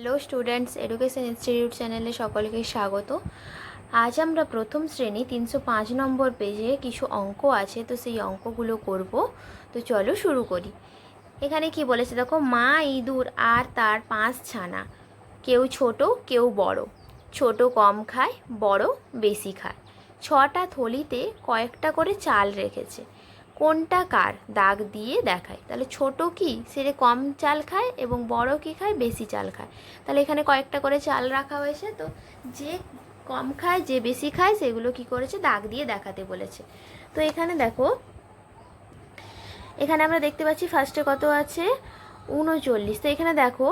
Hello students education institute চ্যানেলে সকলকে স্বাগত। আজ আমরা প্রথম শ্রেণি, তিনশো পাঁচ নম্বর পেজে কিছু অঙ্ক আছে, তো সেই অঙ্কগুলো করব। তো চলো শুরু করি। এখানে কি বলেছে দেখো, মা ইঁদুর আর তার পাঁচ ছানা। কেউ ছোট, কেউ বড়। ছোট কম খায়, বড় বেশি খায়। ছটা থলিতে কয়েকটা করে চাল রেখেছে। কোনটা কার দাগ দিয়ে দেখায়? তাহলে ছোট কি সেটা কম চাল খায় এবং বড় কি খায় বেশি চাল খায়। তাহলে এখানে কয়েকটা করে চাল রাখা হয়েছে, তো যে কম খায়, যে বেশি খায়, সেগুলো কি করেছে? দাগ দিয়ে দেখাতে বলেছে। তো এখানে দেখো, এখানে আমরা দেখতে পাচ্ছি ফার্স্টে কত আছে? উনচল্লিশ। তো এখানে দেখো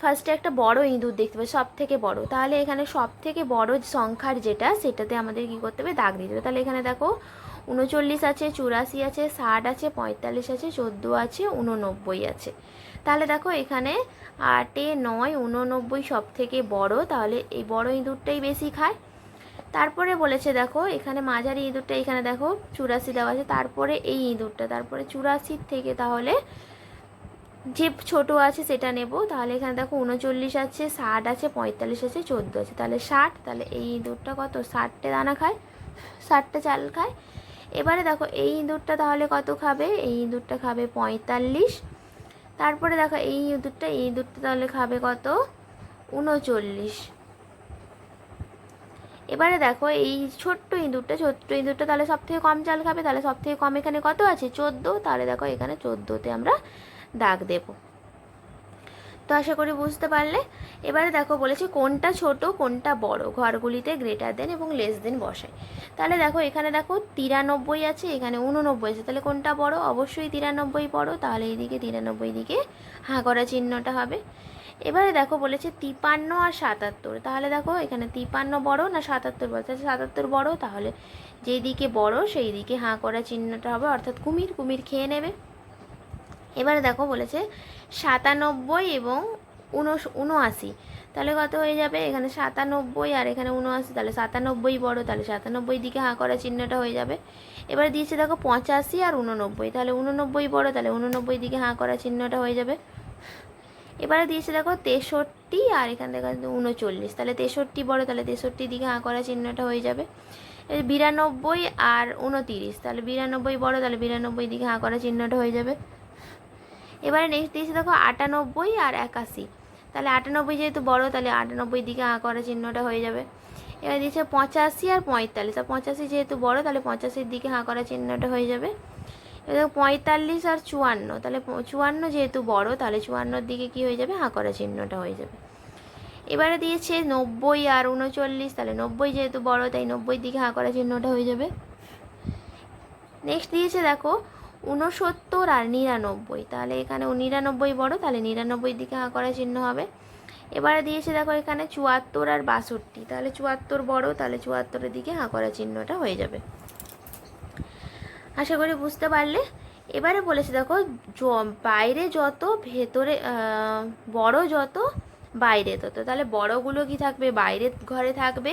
ফার্স্টে একটা বড় ইঁদুর দেখতে পাচ্ছি সব থেকে বড়। তাহলে এখানে সব থেকে বড় সংখ্যার যেটা, সেটাতে আমাদের কি করতে হবে? দাগ দিতে হবে। তাহলে এখানে দেখো উনচল্লিশ আছে, চুরাশি আছে, ষাট আছে, পঁয়তাল্লিশ আছে, চোদ্দ আছে উননব্বই আছে। তাহলে দেখো এখানে আটে নয় উননব্বই সব থেকে বড়, তাহলে এই বড় ইঁদুরটাই বেশি খায়। তারপরে বলেছে দেখো, এখানে মাঝারি ইঁদুরটা এখানে দেখো, চুরাশি দেওয়া আছে, তারপরে এই ইঁদুরটা, তারপরে চুরাশির থেকে তাহলে যে ছোট আছে সেটা নেব। তাহলে এখানে দেখো উনচল্লিশ আছে, ষাট আছে, পঁয়তাল্লিশ আছে, চোদ্দ আছে। তাহলে ষাট, তাহলে এই ইঁদুরটা কত? ষাটটা দানা খায়, ষাটটা চাল খায়। এবারে দেখো, এই ইঁদুরটা তাহলে কত খাবে? এই ইঁদুরটা খাবে পঁয়তাল্লিশ। তারপরে দেখো, এই ইঁদুরটা এই ইঁদুরটা তাহলে খাবে কত? উনচল্লিশ। এবারে দেখো, এই ছোট্ট ইঁদুরটা ছোট্ট ইঁদুরটা তাহলে সব থেকে কম চাল খাবে? তাহলে সব থেকে কম এখানে কত আছে? চোদ্দ। তাহলে দেখো, এখানে চোদ্দোতে আমরা দাগ দেব। তো আশা করি বুঝতে পারলে। এবারে দেখো বলেছে কোনটা ছোট, কোনটা বড়। ঘরগুলিতে গ্রেটার দেন এবং লেস দেন বসায়। তাহলে দেখো এখানে দেখো তিরানব্বই আছে, এখানে উননব্বই আছে। তাহলে কোনটা বড়? অবশ্যই তিরানব্বই বড়। তাহলে এইদিকে তিরানব্বই দিকে হাঁ করা চিহ্নটা হবে। এবারে দেখো বলেছে তিপান্ন আর সাতাত্তর। তাহলে দেখো এখানে তিপান্ন বড় না সাতাত্তর বড়? তাহলে সাতাত্তর বড়, তাহলে যেই দিকে বড় সেই দিকে হাঁ করা চিহ্নটা হবে। অর্থাৎ কুমির কুমির খেয়ে নেবে। এবারে দেখো বলেছে সাতানব্বই এবং উনআশি। তাহলে কত হয়ে যাবে? এখানে সাতানব্বই আর এখানে উনআশি, তাহলে সাতানব্বই বড়, তাহলে সাতানব্বই দিকে হাঁ করা চিহ্নটা হয়ে যাবে। এবারে দিয়েছে দেখো পঁচাশি আর উননব্বই, তাহলে উননব্বই বড়, তাহলে উননব্বই দিকে হাঁ করা চিহ্নটা হয়ে যাবে। এবারে দিয়েছে দেখো তেষট্টি আর এখান থেকে উনচল্লিশ, তাহলে তেষট্টি বড়, তাহলে তেষট্টি দিকে হাঁ করা চিহ্নটা হয়ে যাবে। বিরানব্বই আর উনতিরিশ, তাহলে বিরানব্বই বড়, তাহলে বিরানব্বই দিকে হাঁ করা চিহ্নটা হয়ে যাবে। এবারে নেক্সট দিয়েছে দেখো আটানব্বই আর একাশি। তাহলে আটানব্বই যেহেতু বড়, তাহলে আটানব্বই দিকে আঁ করা চিহ্নটা হয়ে যাবে। এবার দিয়েছে পঁচাশি আর পঁয়তাল্লিশ। আর পঁচাশি যেহেতু বড়, তাহলে পঁচাশির দিকে হাঁ করা চিহ্নটা হয়ে যাবে। এবার পঁয়তাল্লিশ আর চুয়ান্ন। তাহলে চুয়ান্ন যেহেতু বড়, তাহলে চুয়ান্নর দিকে কি হয়ে যাবে? হাঁ করা চিহ্নটা হয়ে যাবে। এবারে দিয়েছে নব্বই আর উনচল্লিশ। তাহলে নব্বই যেহেতু বড়, তাই নব্বই দিকে হাঁ করা চিহ্নটা হয়ে যাবে। নেক্সট দিয়েছে দেখো উনসত্তর আর নিরানব্বই। তাহলে এখানে নিরানব্বই বড়, তাহলে নিরানব্বই দিকে হাঁ করা চিহ্ন হবে। এবারে দিয়েছে দেখো এখানে চুয়াত্তর আর বাষট্টি। তাহলে চুয়াত্তর বড়, তাহলে চুয়াত্তরের দিকে হাঁ করা চিহ্নটা হয়ে যাবে। আশা করি বুঝতে পারলে। এবারে বলেছে দেখো বাইরে যত, ভেতরে বড় যত, বাইরে তত। তাহলে বড়গুলো কি থাকবে? বাইরের ঘরে থাকবে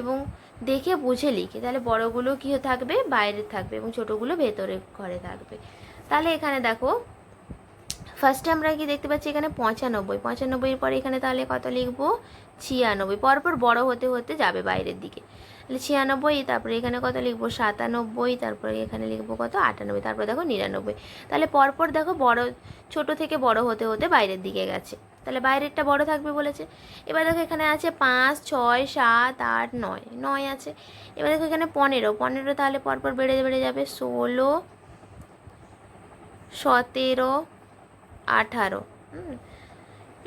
এবং দেখে বুঝে লিখে। তাহলে বড়গুলো কী থাকবে? বাইরে থাকবে এবং ছোটোগুলো ভেতরে ঘরে থাকবে। তাহলে এখানে দেখো ফার্স্টে আমরা কি দেখতে পাচ্ছি এখানে পঁচানব্বই। পঁচানব্বইয়ের পরে এখানে তাহলে কত লিখব? ছিয়ানব্বই। পরপর বড় হতে হতে যাবে বাইরের দিকে। তাহলে ছিয়ানব্বই, তারপরে এখানে কত লিখব? সাতানব্বই, তারপরে এখানে লিখব কত? আটানব্বই, তারপরে দেখো নিরানব্বই। তাহলে পরপর দেখো বড়, ছোট থেকে বড় হতে হতে বাইরের দিকে গেছে। তাহলে বাইরেরটা বড় থাকবে বলেছে। এবার দেখো এখানে আছে পাঁচ, ছয়, সাত, আট, নয় নয় আছে। এবার দেখো এখানে পনেরো পনেরো তাহলে পরপর বেড়ে বেড়ে যাবে ষোলো, সতেরো, আঠারো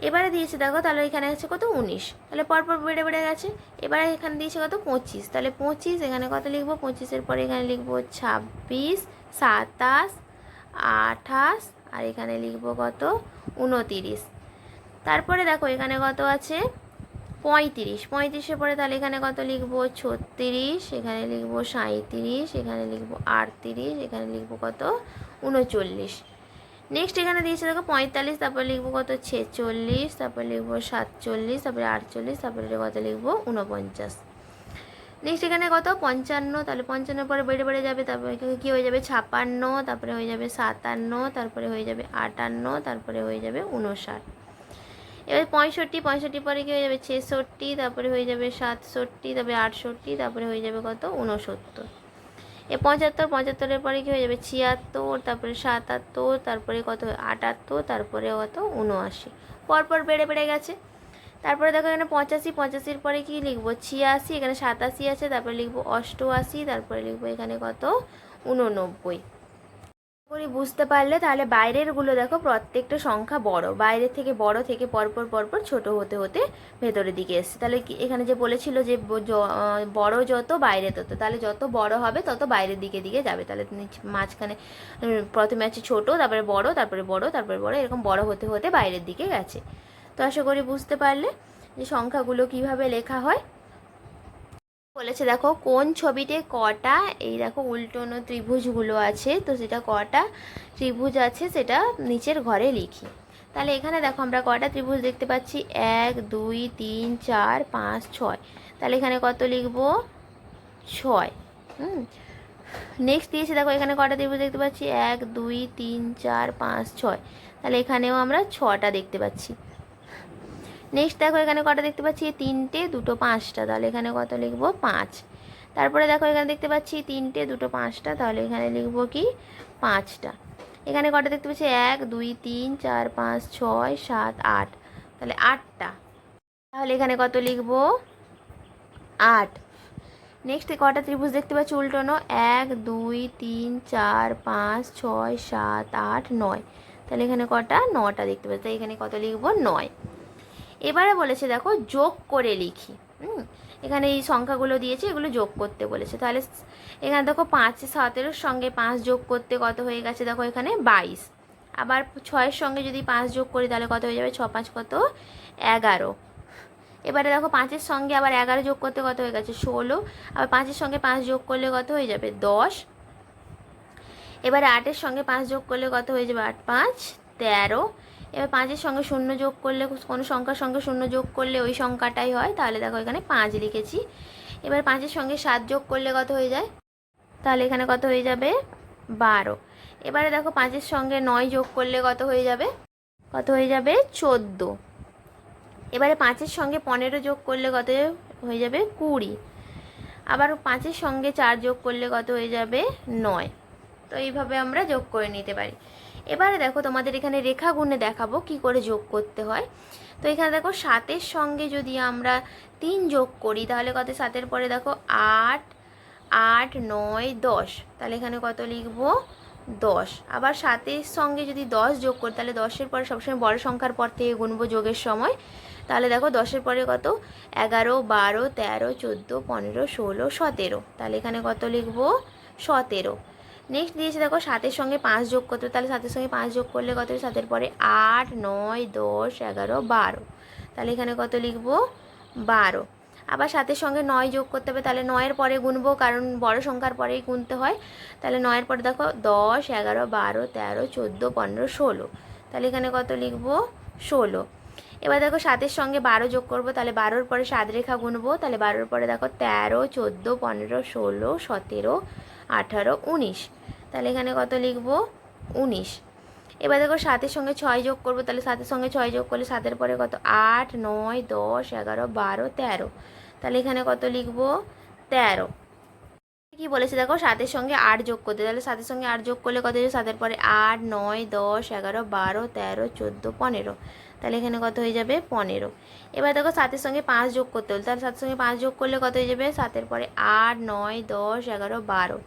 এবারে দিয়েছে দেখো তাহলে এখানে আছে কত? উনিশ। তাহলে পরপর বেড়ে বেড়ে গেছে। এবারে এখানে দিয়েছে কত? পঁচিশ। তাহলে পঁচিশ, এখানে কত লিখব? পঁচিশের পরে এখানে লিখব ছাব্বিশ, সাতাশ, আঠাশ, আর এখানে লিখব কত? উনতিরিশ। তারপরে দেখো এখানে কত আছে? পঁয়ত্রিশ। পঁয়ত্রিশের পরে তাহলে এখানে কত লিখব? ছত্রিশ। এখানে লিখব সাঁত্রিশ এখানে লিখব আটত্রিশ। এখানে লিখব কত? উনচল্লিশ। নেক্সট এখানে দিয়েছে দেখো পঁয়তাল্লিশ, তারপরে লিখব কত? ছেচল্লিশ, তারপরে লিখব সাতচল্লিশ, তারপরে আটচল্লিশ, তারপরে কত? লিখব উনপঞ্চাশ নেক্সট এখানে কত? পঞ্চান্ন। তাহলে পঞ্চান্নর পরে বেড়ে বেড়ে যাবে, তারপরে কী হয়ে যাবে? ছাপান্ন, তারপরে হয়ে যাবে সাতান্ন, তারপরে হয়ে যাবে আটান্ন, তারপরে হয়ে যাবে উনষাট এবার পঁয়ষট্টি পঁয়ষট্টি পরে কি হয়ে যাবে? ছেষট্টি, তারপরে হয়ে যাবে সাতষট্টি, তারপরে আটষট্টি, তারপরে হয়ে যাবে কত? উনসত্তর এ পঁচাত্তর, পঁচাত্তরের পরে কি হয়ে যাবে? ছিয়াত্তর, তারপরে সাতাত্তর, তারপরে কত? আটাত্তর, তারপরে কত? উনআশি পরপর বেড়ে বেড়ে গেছে। তারপরে দেখো এখানে পঁচাশি, পঁচাশির পরে কি লিখব? ছিয়াশি, এখানে সাতাশি আছে, তারপরে লিখব অষ্টআশি, তারপরে লিখব এখানে কত? উননব্বই করি বুঝতে পারলে তাহলে বাইরেরগুলো দেখো প্রত্যেকটা সংখ্যা বড়। বাইরের থেকে বড় থেকে পরপর পরপর ছোট হতে হতে ভেতরের দিকে এসছে। তাহলে এখানে যে বলেছিল যে বড় যত বাইরে তত। তাহলে যত বড় হবে তত বাইরের দিকে দিকে যাবে। তাহলে মাঝখানে প্রথমে আছে ছোট, তারপরে বড় তারপরে বড় তারপরে বড়, এরকম বড় হতে হতে বাইরের দিকে গেছে। তো আশা করি বুঝতে পারলে যে সংখ্যাগুলো কীভাবে লেখা হয়। বলেছে, দেখো, কোন ছবিতে কটা, এই দেখো, উল্টোনো ত্রিভুজগুলো আছে, তো সেটা কটা ত্রিভুজ আছে, সেটা নিচের ঘরে লিখি। তাহলে এখানে দেখো, আমরা কটা ত্রিভুজ দেখতে পাচ্ছি? এক, দুই, তিন, চার, পাঁচ, ছয়। তাহলে এখানে কত লিখব? ছয়। হুম। নেক্সট দিয়েছে, দেখো, এখানে কটা ত্রিভুজ দেখতে পাচ্ছি? এক, দুই, তিন, চার, পাঁচ, ছয়। তাহলে এখানেও আমরা ছটা দেখতে পাচ্ছি। নেক্সট দেখো, এখানে কটা দেখতে পাচ্ছি? তিনটে, দুটো পাঁচটা। তাহলে এখানে কত লিখব? পাঁচ। তারপরে দেখো, এখানে দেখতে পাচ্ছি তিনটে, দুটো পাঁচটা। তাহলে এখানে লিখব কি? পাঁচটা। এখানে কটা দেখতে পাচ্ছি? এক, দুই, তিন, চার, পাঁচ, ছয়, সাত, আট। তাহলে আটটা। তাহলে এখানে কত লিখব? আট। নেক্সট কটা ত্রিভুজ দেখতে পাচ্ছি? উল্টোনো। এক, দুই, তিন, চার, পাঁচ, ছয়, সাত, আট, নয়। তাহলে এখানে কটা? নটা দেখতে পাচ্ছি। এখানে কত লিখব? নয়। এবারে বলেছে, দেখো, যোগ করে লিখি। হুম? এখানে এই সংখ্যাগুলো দিয়েছে, এগুলো যোগ করতে বলেছে। তাহলে এখানে দেখো, পাঁচ সতেরোর সঙ্গে পাঁচ যোগ করতে কত হয়ে গেছে? দেখো, এখানে বাইশ। আবার ছয়ের সঙ্গে যদি পাঁচ যোগ করি, তাহলে কত হয়ে যাবে? ছ, পাঁচ কত? এগারো। এবারে দেখো, পাঁচের সঙ্গে আবার এগারো যোগ করতে কত হয়ে গেছে? ষোলো। আবার পাঁচের সঙ্গে পাঁচ যোগ করলে কত হয়ে যাবে? দশ। এবারে আটের সঙ্গে পাঁচ যোগ করলে কত হয়ে যাবে? আট, পাঁচ, তেরো। এবার পাঁচের সঙ্গে শূন্য যোগ করলে, কোনো সংখ্যার সঙ্গে শূন্য যোগ করলে ওই সংখ্যাটাই হয়। তাহলে দেখো এখানে পাঁচ লিখেছি। এবার পাঁচের সঙ্গে সাত যোগ করলে কত হয়ে যায়? তাহলে এখানে কত হয়ে যাবে? বারো। এবারে দেখো পাঁচের সঙ্গে নয় যোগ করলে কত হয়ে যাবে? কত হয়ে যাবে? চোদ্দ। এবারে পাঁচের সঙ্গে পনেরো যোগ করলে কত হয়ে যাবে? কুড়ি। আবার পাঁচের সঙ্গে চার যোগ করলে কত হয়ে যাবে? নয়। তো এইভাবে আমরা যোগ করে নিতে পারি। এবারে দেখো তোমাদের এখানে রেখা গুণে দেখাবো কি করে যোগ করতে হয়। তো এখানে দেখো সাতের সঙ্গে যদি আমরা তিন যোগ করি, তাহলে কত? সাতের পরে দেখো আট আট, নয়, দশ। তাহলে এখানে কত লিখব? দশ। আবার সাতের সঙ্গে যদি দশ যোগ করি, তাহলে দশের পরে সবসময় বড় সংখ্যার পর থেকে গুনবো যোগের সময়। তাহলে দেখো দশের পরে কত? এগারো, বারো, তেরো, চোদ্দ, পনেরো, ষোলো, সতেরো। তাহলে এখানে কত লিখব? সতেরো। নেক্সট দিয়েছে দেখো, সাতের সঙ্গে পাঁচ যোগ করতে, তাহলে সাতের সঙ্গে পাঁচ যোগ করলে কত সাতের পরে আট, নয়, দশ, এগারো, বারো। তাহলে এখানে কত লিখব? বারো। আবার সাতের সঙ্গে নয় যোগ করতে হবে, তাহলে নয়ের পরে গুনবো, কারণ বড় সংখ্যার পরেই গুনতে হয়। তাহলে নয়ের পরে দেখো, দশ, এগারো, বারো, তেরো, চোদ্দ, পনেরো, ষোলো। তাহলে এখানে কত লিখব? ষোলো। এবার দেখো, সাতের সঙ্গে বারো যোগ করব, তাহলে বারোর পরে সাত রেখা গুনবো, তাহলে বারোর পরে দেখো, তেরো, চোদ্দ, পনেরো, ষোলো, সতেরো আঠারো, উনিশ। তাহলে এখানে কত লিখব? উনিশ। এবার দেখো সাতের সঙ্গে ছয় যোগ করব, তাহলে সাতের সঙ্গে ছয় যোগ করলে সাতের পরে কত? আট, নয়, দশ, এগারো, বারো, তেরো। তাহলে এখানে কত লিখব? তেরো। কি বলেছে দেখো? সাতের সঙ্গে আট যোগ করতে। তাহলে সাতের সঙ্গে আট যোগ করলে কত সাতের পরে আট, নয়, দশ, এগারো, বারো, তেরো, চোদ্দ, পনেরো। তাহলে এখানে কত হয়ে যাবে? পনেরো। এবার দেখো সাতের সঙ্গে পাঁচ যোগ করতে হলো। তাহলে সাতের সঙ্গে পাঁচ যোগ করলে কত হয়ে যাবে? সাতের পরে আট, নয়, দশ, এগারো, বারো।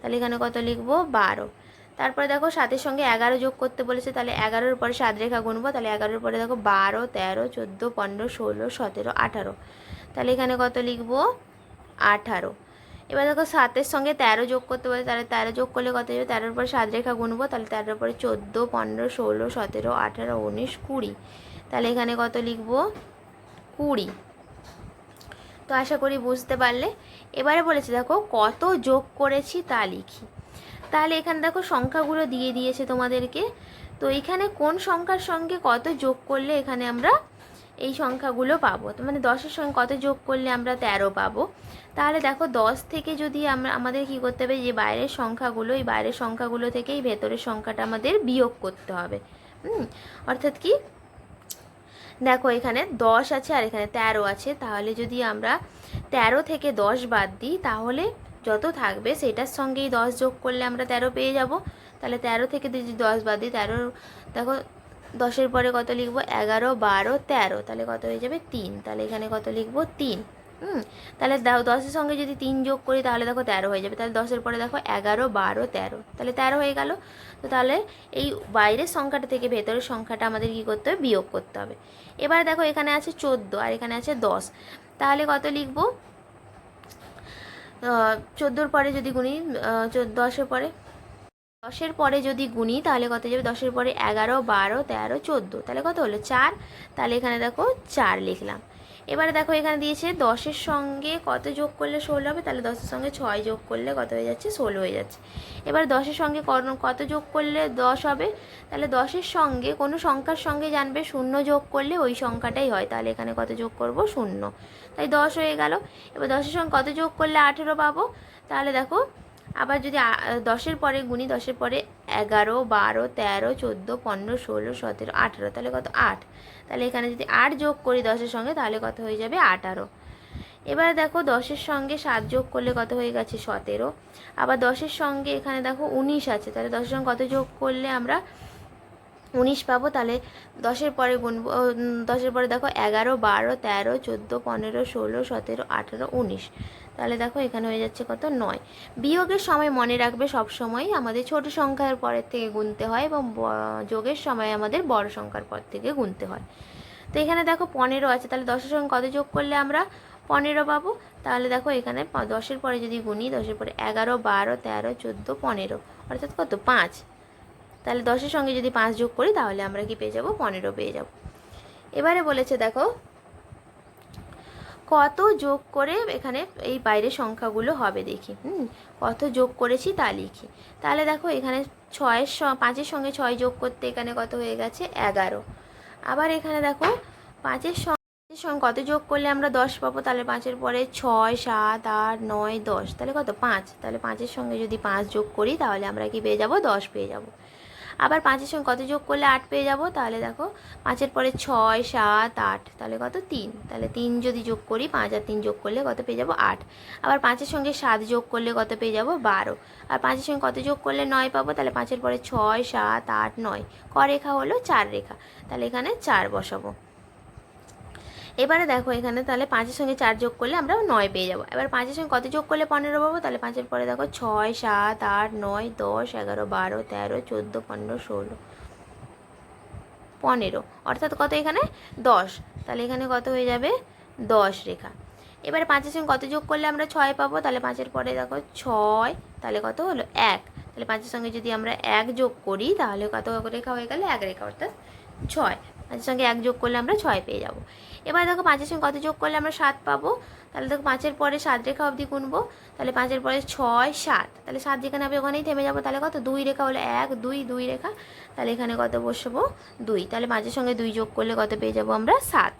তাহলে এখানে কত লিখব? বারো। তারপরে দেখো সাতের সঙ্গে এগারো যোগ করতে বলেছে, তাহলে এগারোর পরে সাত রেখা গুনবো। তাহলে এগারোর পরে দেখো বারো, তেরো, চোদ্দ, পনেরো, ষোলো, সতেরো, আঠারো। তাহলে এখানে কত লিখব? আঠারো। এবার দেখো সাতের সঙ্গে তেরো যোগ করতে বলে তাহলে তেরো যোগ করলে কত যাবে? তেরোর পরে সাত রেখা গুনবো তাহলে তেরোর পরে চোদ্দ, পনেরো, ষোলো, সতেরো, আঠারো, উনিশ, কুড়ি। তাহলে এখানে কত লিখব? কুড়ি। তো আশা করি বুঝতে পারলে। এবারে বলেছে, দেখো কত যোগ করেছি তা লিখি। তাহলে এখানে দেখো সংখ্যাগুলো দিয়ে দিয়েছে তোমাদেরকে। তো এখানে কোন সংখ্যার সঙ্গে কত যোগ করলে এখানে আমরা এই সংখ্যাগুলো পাবো। মানে দশের সঙ্গে কত যোগ করলে আমরা তেরো পাবো? তাহলে দেখো দশ থেকে যদি আমরা, আমাদের কি করতে হবে? যে বাইরের সংখ্যাগুলো, এই বাইরের সংখ্যাগুলো থেকে এই ভেতরের সংখ্যাটা আমাদের বিয়োগ করতে হবে। হুম? অর্থাৎ কি? দেখো এখানে দশ আছে আর এখানে তেরো আছে। তাহলে যদি আমরা তেরো থেকে দশ বাদ দিই, তাহলে যত থাকবে সেটার সঙ্গেই দশ যোগ করলে আমরা তেরো পেয়ে যাব। তাহলে তেরো থেকে যদি দশ বাদ দিই, তেরো, দেখো দশের পরে কত লিখব? এগারো, বারো, তেরো। তাহলে কত হয়ে যাবে? তিন। তাহলে এখানে কত লিখব? তিন। হুম? তাহলে দশের সঙ্গে যদি তিন যোগ করি, তাহলে দেখো তেরো হয়ে যাবে। তাহলে দশের পরে দেখো এগারো, বারো, তেরো। তাহলে তেরো হয়ে গেল। তো তাহলে এই বাইরের সংখ্যাটা থেকে ভেতরের সংখ্যাটা আমাদের কী করতে হবে? বিয়োগ করতে হবে। এবার দেখো এখানে আছে চোদ্দ আর এখানে আছে দশ। তাহলে কত লিখব? চোদ্দোর পরে যদি গুণি দশের পরে দশের পরে যদি গুণি, তাহলে কত যাবে? দশের পরে এগারো, বারো, তেরো, চোদ্দ। তাহলে কত হলো? চার। তাহলে এখানে দেখো চার লিখলাম। এবারে দেখো এখানে দিয়েছে দশের সঙ্গে কত যোগ করলে ষোলো হবে? তাহলে দশের সঙ্গে ছয় যোগ করলে কত হয়ে যাচ্ছে? ষোলো হয়ে যাচ্ছে। এবার দশের সঙ্গে কত যোগ করলে দশ হবে? তাহলে দশের সঙ্গে কোনো সংখ্যার সঙ্গে জানবে, শূন্য যোগ করলে ওই সংখ্যাটাই হয়। তাহলে এখানে কত যোগ করব? শূন্য। তাই দশ হয়ে গেল। এবার দশের সঙ্গে কত যোগ করলে আঠেরো পাবো? তাহলে দেখো আবার যদি দশের পরে গুণি, দশের পরে এগারো, বারো, তেরো, চোদ্দ, পনেরো, ষোলো, সতেরো, আঠেরো, তাহলে কত? আট। তাহলে এখানে যদি আট যোগ করি দশের সঙ্গে, তাহলে কত হয়ে যাবে? আঠারো। এবার দেখো দশের সঙ্গে সাত যোগ করলে কত হয়ে গেছে? সতেরো। আবার দশের সঙ্গে এখানে দেখো উনিশ আছে, তাহলে দশের সঙ্গে কত যোগ করলে আমরা উনিশ পাবো? তাহলে দশের পরে গুনবো দশের পরে দেখো এগারো, বারো, তেরো, চোদ্দ, পনেরো, ষোলো, সতেরো, আঠেরো, উনিশ। তাহলে দেখো এখানে হয়ে যাচ্ছে কত নয়। বিয়োগের সময় মনে রাখবে সব সময় আমাদের ছোট সংখ্যার পরের থেকে গুনতে হয় এবং যোগের সময় আমাদের বড় সংখ্যার পর থেকে গুনতে হয়। তো এখানে দেখো পনেরো আছে, তাহলে দশের সঙ্গে কত যোগ করলে আমরা পনেরো পাবো? তাহলে দেখো এখানে দশের পরে যদি গুনি, দশের পরে এগারো, বারো, তেরো, চোদ্দ, পনেরো, অর্থাৎ কত? পাঁচ। তাহলে দশের সঙ্গে যদি পাঁচ যোগ করি, তাহলে আমরা কি পেয়ে যাব? পনেরো পেয়ে যাব। এবারে বলেছে দেখো কত যোগ করে এখানে এই বাইরের সংখ্যাগুলো হবে দেখি, হুম? কত যোগ করেছি তা লিখি। তাহলে দেখো এখানে ছয়ের পাঁচের সঙ্গে ছয় যোগ করতে এখানে কত হয়ে গেছে? এগারো। আবার এখানে দেখো পাঁচের সঙ্গে সঙ্গে কত যোগ করলে আমরা দশ পাবো? তাহলে পাঁচের পরে ছয়, সাত, আট, নয়, দশ। তাহলে কত? পাঁচ। তাহলে পাঁচের সঙ্গে যদি পাঁচ যোগ করি তাহলে আমরা কি পেয়ে যাব? দশ পেয়ে যাব। আবার পাঁচের সঙ্গে কত যোগ করলে আট পেয়ে যাব? তাহলে দেখো, পাঁচের পরে ছয়, সাত, আট, তাহলে কত? তিন। তাহলে তিন যদি যোগ করি, পাঁচ আর তিন যোগ করলে কত পেয়ে যাব? আট। আবার পাঁচের সঙ্গে সাত যোগ করলে কত পেয়ে যাব? বারো। আর পাঁচের সঙ্গে কত যোগ করলে নয় পাবো? তাহলে পাঁচের পরে ছয়, সাত, আট, নয়। ক রেখা হলো? চার রেখা। তাহলে এখানে চার বসাবো। এবারে দেখো এখানে তাহলে পাঁচের সঙ্গে চার যোগ করলে আমরা নয় পেয়ে যাব। এবার পাঁচের সঙ্গে কত যোগ করলে পনেরো পাবো? তাহলে পাঁচের পরে দেখো ছয়, সাত, আট, নয়, দশ, এগারো, বারো, তেরো, চোদ্দ, পনেরো, ষোলো, পনেরো। অর্থাৎ কত এখানে? দশ। তাহলে এখানে কত হয়ে যাবে? দশ রেখা। এবারে পাঁচের সঙ্গে কত যোগ করলে আমরা ছয় পাবো? তাহলে পাঁচের পরে দেখো ছয়, তাহলে কত হলো? এক। তাহলে পাঁচের সঙ্গে যদি আমরা এক যোগ করি, তাহলে কত রেখা হয়ে গেলে? এক রেখা, অর্থাৎ ছয়। পাঁচের সঙ্গে এক যোগ করলে আমরা ছয় পেয়ে যাব। এবার দেখো পাঁচের সঙ্গে কত যোগ করলে আমরা সাত পাবো? তাহলে দেখো পাঁচের পরে সাত রেখা অবধি গুনবো, তাহলে পাঁচের পরে ছয়, সাত। তাহলে সাত যেখানে হবে ওখানেই থেমে যাব। তাহলে কত? দুই রেখা হলো এক, দুই দুই রেখা। তাহলে এখানে কত বসবো? দুই। তাহলে পাঁচের সঙ্গে দুই যোগ করলে কত পেয়ে যাব আমরা? সাত।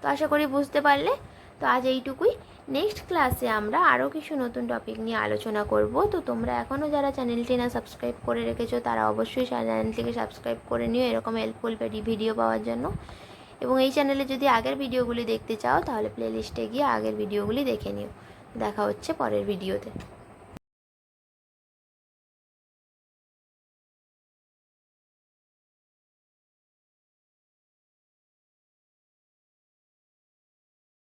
তো আশা করি বুঝতে পারলে? তো আজ এইটুকুই। নেক্সট ক্লাসে আমরা আরও কিছু নতুন টপিক নিয়ে আলোচনা করব। তো তোমরা এখনও যারা চ্যানেলটি না সাবস্ক্রাইব করে রেখেছো, তারা অবশ্যই চ্যানেলটিকে সাবস্ক্রাইব করে নিও এরকম হেল্পফুল ভিডিও পাওয়ার জন্য। এবং এই চ্যানেলে যদি আগের ভিডিওগুলি দেখতে চাও, তাহলে প্লেলিস্টে গিয়ে আগের ভিডিওগুলি দেখে নিও। দেখা হচ্ছে পরের ভিডিওতে